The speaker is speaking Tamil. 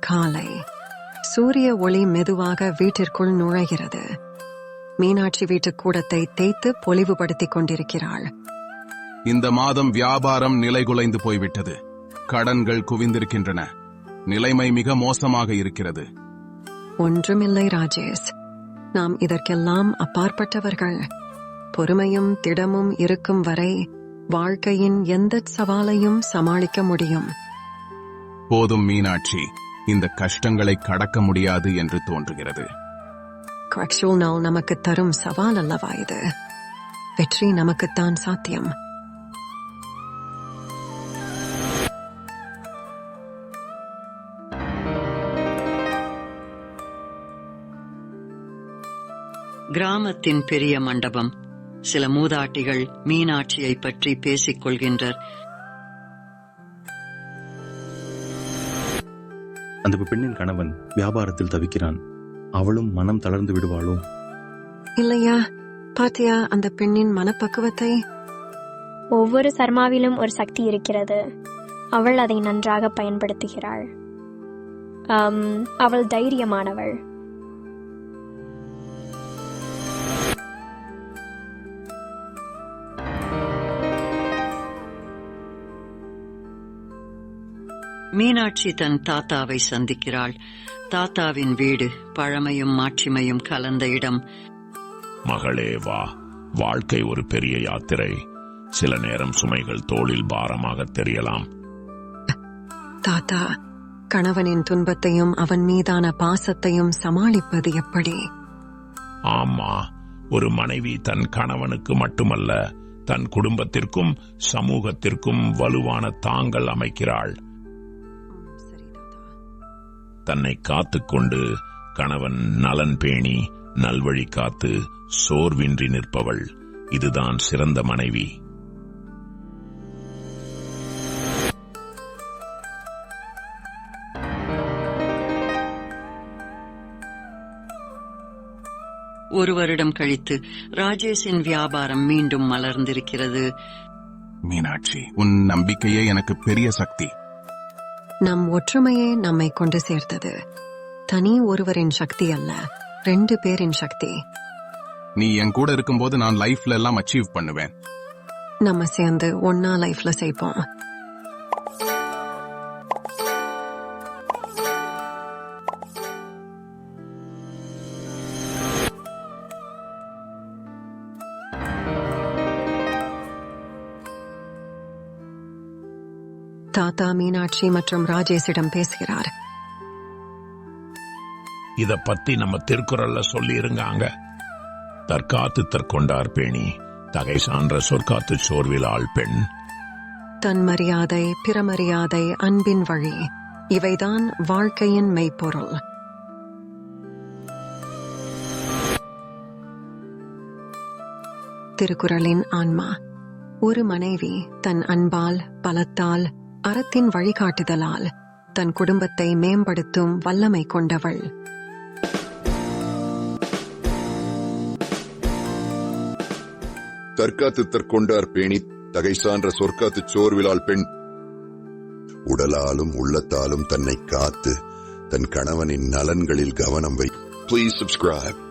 காலை சூரிய ஒளி மெதுவாக வீட்டிற்குள் நுழைகிறது. மீனாட்சி வீட்டு கூடத்தை தேய்த்து பொலிவுபடுத்திக் கொண்டிருக்கிறாள். இந்த மாதம் வியாபாரம் நிலைகுலைந்து போய்விட்டது. கடன்கள் குவிந்திருக்கின்றன. நிலைமை மிக மோசமாக இருக்கிறது. ஒன்றுமில்லை ராஜேஷ். நாம் இதற்கெல்லாம் அப்பாற்பட்டவர்கள். பொறுமையும் திடமும் இருக்கும் வரை வாழ்க்கையின் எந்த சவாலையும் சமாளிக்க முடியும். போதும் மீனாட்சி இந்த கஷ்டங்களை கடக்க முடியாது என்று தோன்றுகிறது. ஆக்சுவல் நாள் நமக்கு தரும் சவால் அல்லவா இது? வெற்றி நமக்குத்தான் சாத்தியம். கிராமத்தின் பெரிய மண்டபம். சில மூதாட்டிகள் மீனாட்சியை பற்றி பேசிக் கொள்கின்றனர். அந்த பெண்ணின் கணவன் வியாபாரத்தில் தவிக்கிறான். அவளும் மனம் தளர்ந்து விடுவாளோ? இல்லையா? பாத்தியா அந்த பெண்ணின் மனப்பக்குவத்தை? ஒவ்வொரு சர்மாவிலும் ஒரு சக்தி இருக்கிறது. அவள் அதை நன்றாக பயன்படுத்துகிறாள். அவள் தைரியமானவள். மீனாட்சி தன் தாத்தாவை சந்திக்கிறாள். தாத்தாவின் வீடு பழமையும் மாட்சிமையும் கலந்த இடம். மகளே வா வாழ்க்கை ஒரு பெரிய யாத்திரை. சில நேரம் சுமைகள் தோளில் பாரமாக தெரியலாம். தாத்தா கணவனின் துன்பத்தையும் அவன் மீதான பாசத்தையும் சமாளிப்பது எப்படி? ஆமா ஒரு மனைவி தன் கணவனுக்கு மட்டுமல்ல தன் குடும்பத்திற்கும் சமூகத்திற்கும் வலுவான தாங்கல் அமைக்கிறாள். தன்னை காத்துக்கொண்டு கணவன் நலன் பேணி நல்வழி காத்து சோர்வின்றி நிற்பவள். இதுதான் சிறந்த மனைவி. ஒரு வருடம் கழித்து ராஜேஷின் வியாபாரம் மீண்டும் மலர்ந்திருக்கிறது. மீனாட்சி உன் நம்பிக்கையே எனக்கு பெரிய சக்தி. நம் ஒற்றுமையே நம்மை கொண்டு சேர்த்தது. தனி ஒருவரின் சக்தி அல்ல ரெண்டு பேரின் சக்தி. நீ என் கூட இருக்கும்போது நான் லைஃப்ல எல்லாம் அச்சீவ் பண்ணுவேன். நம்ம சேர்ந்து ஒன்னா லைஃப்ல செய்ப்போம் தாத்தா மீனாட்சி மற்றும் ராஜேஷிடம் பேசுகிறார். இத பத்தி நம்ம திருக்குறள்ல சொல்லி இருங்காங்க தற்காத்து தற்கொண்டார் பேணி தகை சான்ற சொற்காத்து சோர்வில் ஆள் பெண். தன் மரியாதை பிறமரியாதை அன்பின் வழி இவைதான் வாழ்க்கையின் மெய்ப்பொருள். திருக்குறளின் ஆன்மா ஒரு மனைவி தன் அன்பால் பலத்தால் அறத்தின் வழிகாட்டுதலால் தன் குடும்பத்தை மேம்படுத்தும் வல்லமை கொண்டவள். தற்காத்து தற்கொண்டார் பேணி தகை சான்ற சொற்காத்து சோர்விலால் பெண். உடலாலும் உள்ளத்தாலும் தன்னை காத்து தன் கணவனின் நலன்களில் கவனம் வை. Please subscribe